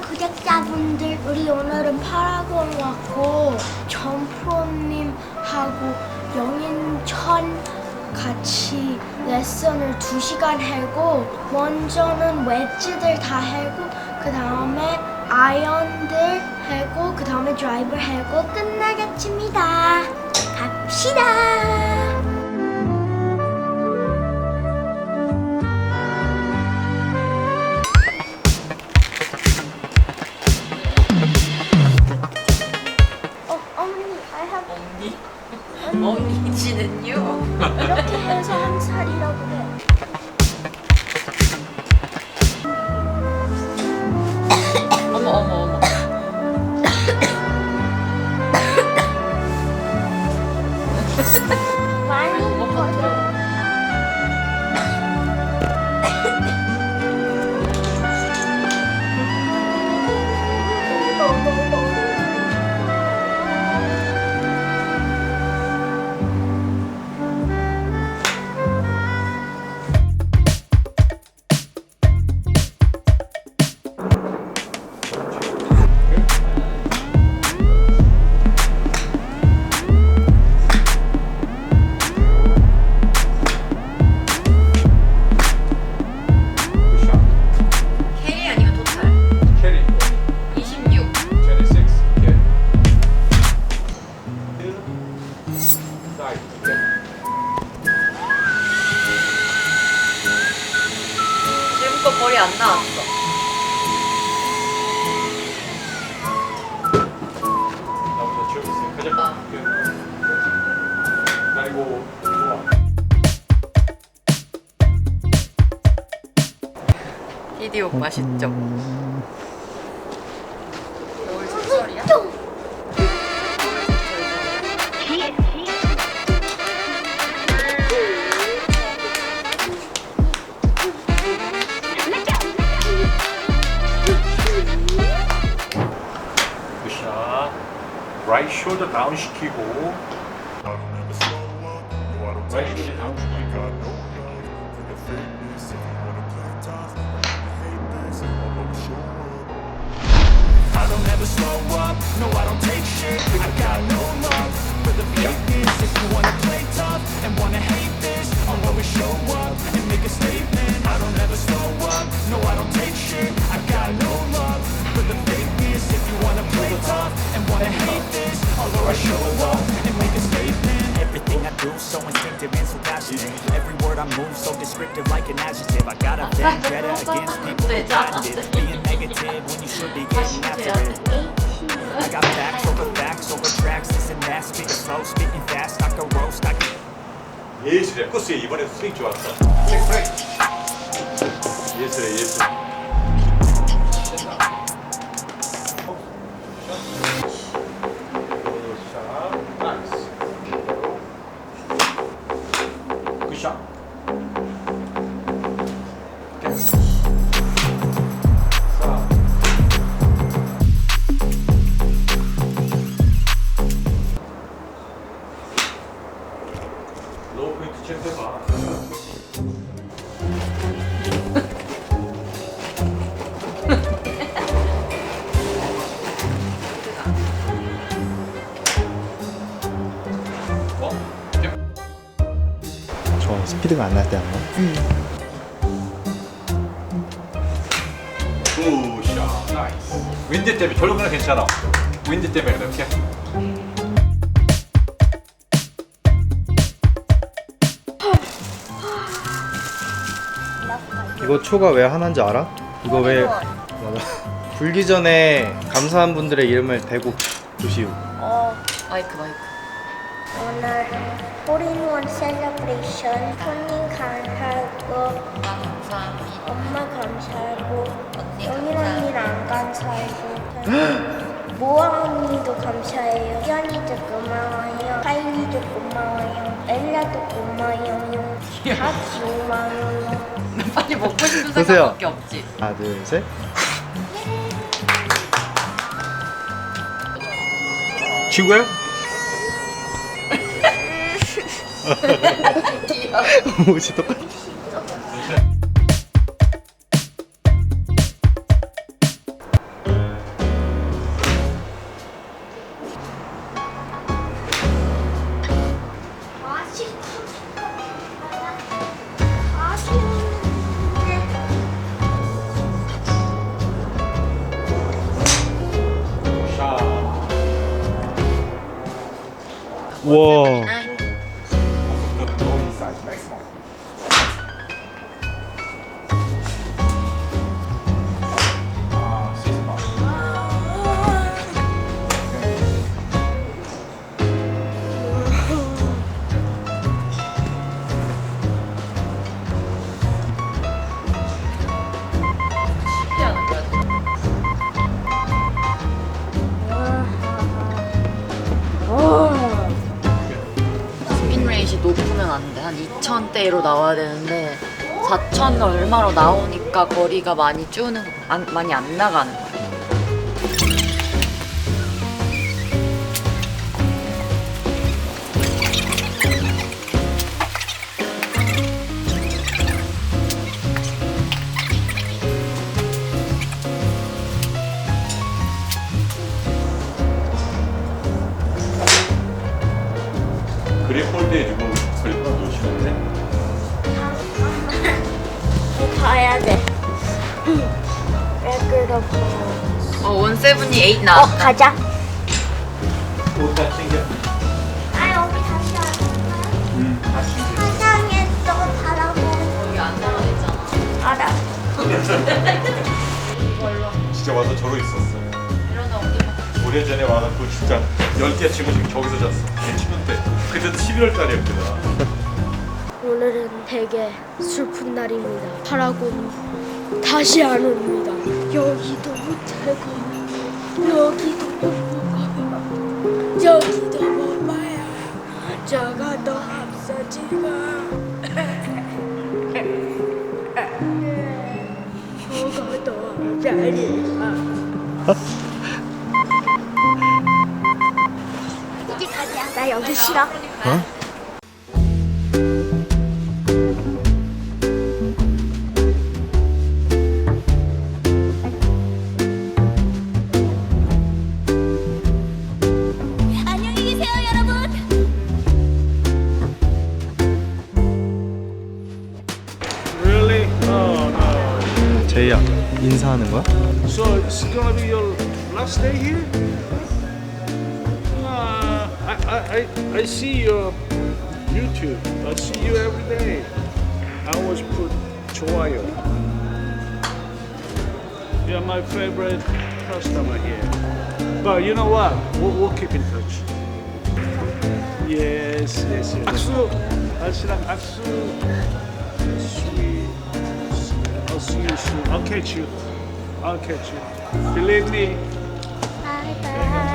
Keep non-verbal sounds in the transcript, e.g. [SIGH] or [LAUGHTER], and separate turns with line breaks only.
구독자분들 우리 오늘은 파라곤 왔고 전프로님하고 영인천 같이 레슨을 2시간 하고 먼저는 웨지들 다 하고 그 다음에 아이언들 하고 그 다음에 드라이버 하고 끝나겠습니다. 갑시다
언니지는요?
이렇게 해서 한 살이라
안 나왔어
나보다 쭉 있어요. 가자.
아.
오케이. 그리고 좋아.
디디오 맛있죠?
다운 시키고. 라이트 숄더 다운 시키고.
I don't ever slow up, no I don't take shit I got no love for the fakeness If you wanna play tough and wanna hate I move so descriptive like an adjective I got a vendetta [LAUGHS] against people who patented Being negative when you should be getting after it I got facts over facts over tracks, this and that. Speaking slow, speaking fast, I can roast, I can.
예술이야. 코스에 이번에 스윙 좋았어.
피드가 안날때 한번
굿샷. 나이스. 윈드 때문에 그냥 괜찮아. 윈드 때문에 그렇게.
이거 초가 왜 하나인지 알아? 이거 왜 맞아. [LAUGHS] 불기 전에 감사한 분들의 이름을 대고 주시오
어,
마이크 마이크
오늘은 홀인원 셀러브레이션 손님 감사하고
감사합니다.
엄마 감사하고
언니
영인
감사합니다.
언니랑 감사하고 모아 언니도 감사해요. 현이도 고마워요. 하이니도 고마워요. 엘라도 고마워요. 다 고마워요.
빨리 먹고 싶은
보세요.
생각밖에 없지.
하나 둘 셋.
친구야?
어, 옷이 똑같아. 와.
안 돼. 한 2,000대로 나와야 되는데 4,000 얼마로 나오니까 거리가 많이 주는 안, 많이 안 나가는 거야.
그립 홀드해주 고 그립 놓으시면 돼.
레cord of
어, 원세븐이
8어
나왔다.
가자.
옷다 챙겨.
아 여기 다시 안
다시 챙겨.
사장에 또 달라고
여기 안 나와 있잖아.
알아. [LAUGHS]
진짜 와서 저러 있었어. 오래전에 와갖고 진짜 10개 치고 지금 저기서 잤어. 치는데 그때도 11월 달이었거든.
오늘은 되게 슬픈 날입니다. 파라곤 다시 안 옵니다. 여기도 못 살고 여기도 못 가고 여기도 못 봐야 저가 더 앞서지가 [LAUGHS] 저가 더 앞자리가 싫어.
어?
안녕히 계세요, 여러분.
Really? Oh no.
제이야 인사하는 거야?
So it's gonna be your last day here? I, I, I see your YouTube. I see you every day. I always put Chihuahua. You're my favorite customer here. But you know what? We'll, we'll keep in touch. Yes, yes, yes. Aksu! Aksu! Sweet. I'll see you soon. I'll catch you. I'll catch you. Believe me.
Bye bye.